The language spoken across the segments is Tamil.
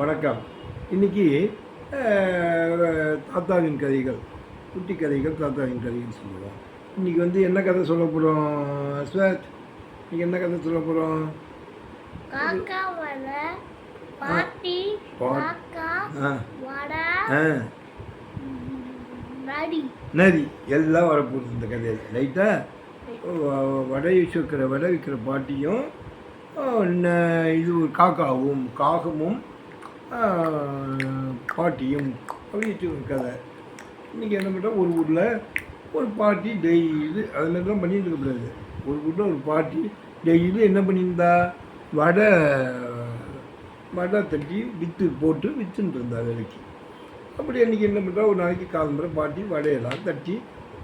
வணக்கம். இன்னைக்கு அஹ், தாத்தாவின் கதைகள் குட்டி கதைகள் தாத்தாவின் கதைகள் சொல்லுவோம். இன்னைக்கு வந்து என்ன கதை சொல்ல போகிறோம் ஸ்வத்? இன்னைக்கு என்ன கதை சொல்ல போகிறோம் பாட்டி நடி நரி. எல்லாம் வரப்போகுது இந்த கதையில். லைட்டாக வடை விற்கிற வடை விற்கிற பாட்டியும் இது ஒரு காக்காவும் காகமும் பாட்டியும் அப்படின்னு ஒரு கதை இன்றைக்கி என்ன பண்ணுறோம் ஒரு ஊரில் ஒரு பாட்டி டெய்லி அது மாதிரி தான் பண்ணிட்டு இருக்கக்கூடாது ஒரு ஊரில் ஒரு பாட்டி டெய்லி என்ன பண்ணியிருந்தா? வடை வடை தட்டி விற்று போட்டு விற்றுன்னு இருந்தா வேலைக்கு அப்படி அன்றைக்கி என்ன பண்ணுறா ஒரு நாளைக்கு காலம்புற பாட்டி வடையெல்லாம் தட்டி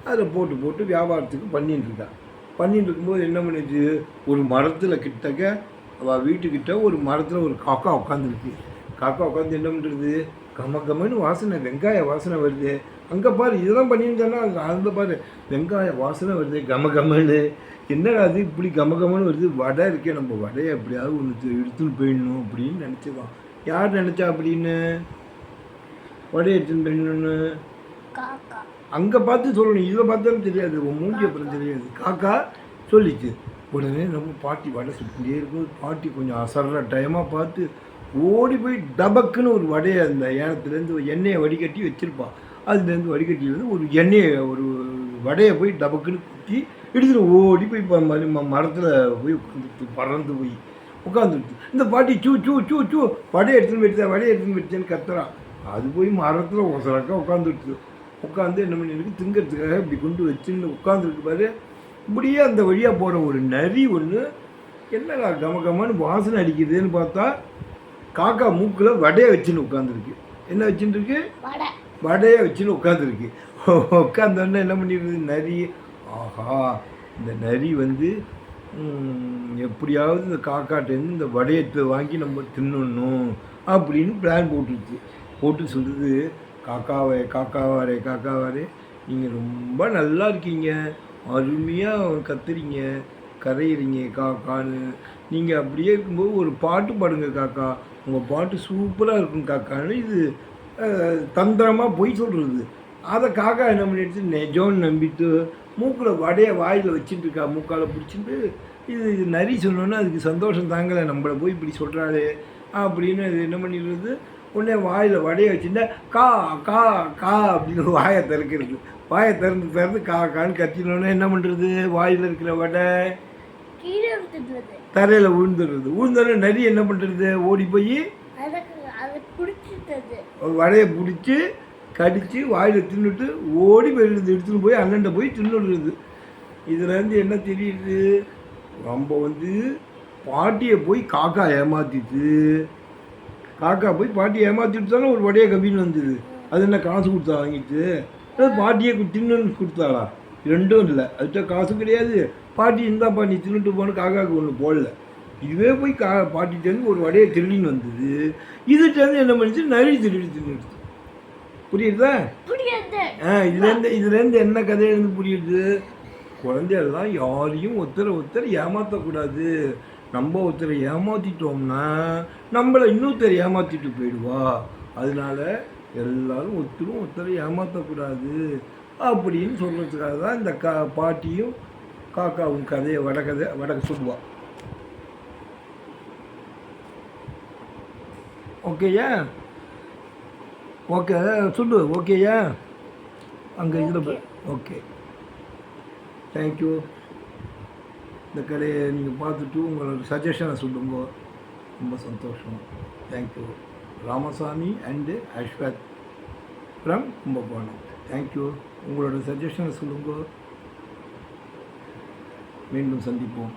அதில் போட்டு போட்டு வியாபாரத்துக்கு பண்ணிட்டு இருக்கா. பண்ணிட்டு இருக்கும்போது என்ன பண்ணுச்சு? ஒரு மரத்தில் கிட்டக்க அவள் வீட்டுக்கிட்ட ஒரு மரத்தில் ஒரு காக்கா உட்காந்துருக்கு காக்கா உட்காந்து என்ன பண்ணுறது கம கமன்னு வாசனை வெங்காய வாசனை வருது. அங்கே பாரு இதெல்லாம் பண்ணியிருந்தாலும் அங்கே அந்த பாரு வெங்காய வாசனை வருது கம கமன்னு. என்னடா அது இப்படி கம கமன்னு வருது? வடை இருக்கே நம்ம வடையை எப்படியாவது ஒன்று எடுத்துன்னு போயிடணும் அப்படின்னு நினச்சிதான். யார் நினச்சா அப்படின்னு? வடை எடுத்துன்னு போயிடணும்னு. அங்கே பார்த்து சொல்லணும் இதில் பார்த்தாலும் தெரியாது உன் மூஞ்சி அப்புறம் தெரியாது. காக்கா சொல்லிச்சு. உடனே நம்ம பாட்டி வடை சுட்டுட்டே இருக்கும். பாட்டி கொஞ்சம் அசர்ற டைமாக பார்த்து ஓடி போய் டபக்குன்னு ஒரு வடையை அந்த ஏனத்துலேருந்து ஒரு எண்ணெயை வடிகட்டி வச்சுருப்பான். அதுலேருந்து வடிகட்டிலேருந்து ஒரு எண்ணெயை ஒரு வடையை போய் டபக்குன்னு குத்தி எடுத்துகிட்டு ஓடி போய் இப்போ ம- மரத்தில் போய் உட்காந்துட்டு பறந்து போய் உட்காந்துருச்சு இந்த பாட்டி சூ சூ சூ சூ வடையை எடுத்துன்னு போயிடுச்சா வடையை எடுத்துன்னு போயிடுச்சேன்னு கத்துறான் அது போய் மரத்தில் ஒசரக்கா உட்காந்துருச்சு உட்காந்து என்ன பண்ணிருக்கு திங்கிறதுக்காக இப்படி கொண்டு வச்சுன்னு உட்காந்துருக்கு பாரு. இப்படியே அந்த வழியாக போகிற ஒரு நரி ஒன்று என்னடா கம கமன்னு வாசனை அடிக்குதுன்னு பார்த்தா காக்கா மூக்கில் வடையை வச்சுன்னு உட்காந்துருக்கு என்ன வச்சுட்டு இருக்கு வடை. வடையை வச்சுன்னு உட்காந்துருக்கு உட்காந்தோடனே என்ன பண்ணிடுது? நரி. ஆஹா இந்த நரி வந்து எப்படியாவது இந்த காக்காட்டேருந்து இந்த வடையத்தை வாங்கி நம்ம தின்னணும் அப்படின்னு பிளான் போட்டுருச்சு. போட்டு சொல்லுது காக்காவே காக்காவாரே காக்காவாரே நீங்கள் ரொம்ப நல்லா இருக்கீங்க. அருமையாக கத்துறீங்க. கரையிறீங்க காக்கான்னு. நீங்கள் அப்படியே இருக்கும்போது ஒரு பாட்டு பாடுங்க காக்கா. உங்கள் பாட்டு சூப்பராக இருக்கும் காக்கான்னு இது தந்திரமாக பொய் சொல்கிறது அதை காக்கா என்ன பண்ணிடுச்சு? நெஜோன்னு நம்பிட்டு மூக்கில் வடையை வாயில் வச்சுட்டு இருக்கா மூக்கால் பிடிச்சிட்டு இது இது நரி சொன்னோன்னே அதுக்கு சந்தோஷம் தாங்கலை நம்மளை போய் இப்படி சொல்கிறாரு அப்படின்னு அது என்ன பண்ணிடுறது? உடனே வாயில் வடையை வச்சுட்டா கா கா கா அப்படின்னு வாயை திறக்கிறது. வாயை திறந்து திறந்து கா கான்னு கத்தினோன்னே என்ன பண்ணுறது வாயில் இருக்கிற வடை. தரையில் விழுந்துடுறது. விழுந்தோடனே நரி என்ன பண்ணுறது ஓடி போய் வடையை பிடிச்சி கடித்து வாயில் தின்னுட்டு ஓடி போயிடுது எடுத்துன்னு போய் அண்ணன்ட்ட போய் தின்னுடுறது. இதுலேருந்து என்ன தெரியுது? நம்ம வந்து பாட்டியை போய் காக்கா ஏமாத்திட்டு காக்கா போய் பாட்டியை ஏமாத்திட்டு தானே ஒரு வடையை கம்பின்னு வந்தது. அது என்ன காசு கொடுத்தா வாங்கிட்டு? பாட்டியை தின்னுன்னு கொடுத்தாளா? ரெண்டும் இல்லை. அதுகிட்ட காசு கிடையாது. பாட்டி இருந்தா பாட்டி தின்னுட்டு போன்னு காக்காவுக்கு ஒன்று போடல. இதுவே போய் கா பாட்டிகிட்டேருந்து ஒரு வடையை திருடின்னு வந்தது. இதுகிட்டேருந்து என்ன பண்ணிச்சு? நரி திருடி தின்னுடுச்சு புரியுதா? ஆ இதுலேருந்து இதுலேருந்து என்ன கதையிலேருந்து புரியுது? குழந்தைகள்லாம் யாரையும் ஒருத்தரை ஒருத்தர் ஏமாற்றக்கூடாது நம்ம ஒருத்தரை ஏமாற்றிட்டோம்னா நம்மளை இன்னொருத்தர் ஏமாற்றிட்டு போயிடுவா. அதனால எல்லாரும் ஒருத்தரும் ஒருத்தரை ஏமாற்றக்கூடாது அப்படின்னு சொல்கிறதுக்காக தான் இந்த கா பாட்டியும் காக்காவும் கதையை வடகதை வடக சொல்லுவா. ஓகேயா? ஓகே சொல்லு ஓகேயா? அங்கே இதில் ஓகே. தேங்க்யூ இந்த கடையை நீங்கள் பார்த்துட்டு உங்களோட சஜஷனை சொல்லுங்க. ரொம்ப சந்தோஷம். Thank you Ramasamy and Aswath from Kumbakonam thank you உங்களோட சஜஷனை சொல்லுங்க. மீண்டும் சந்திப்போம்.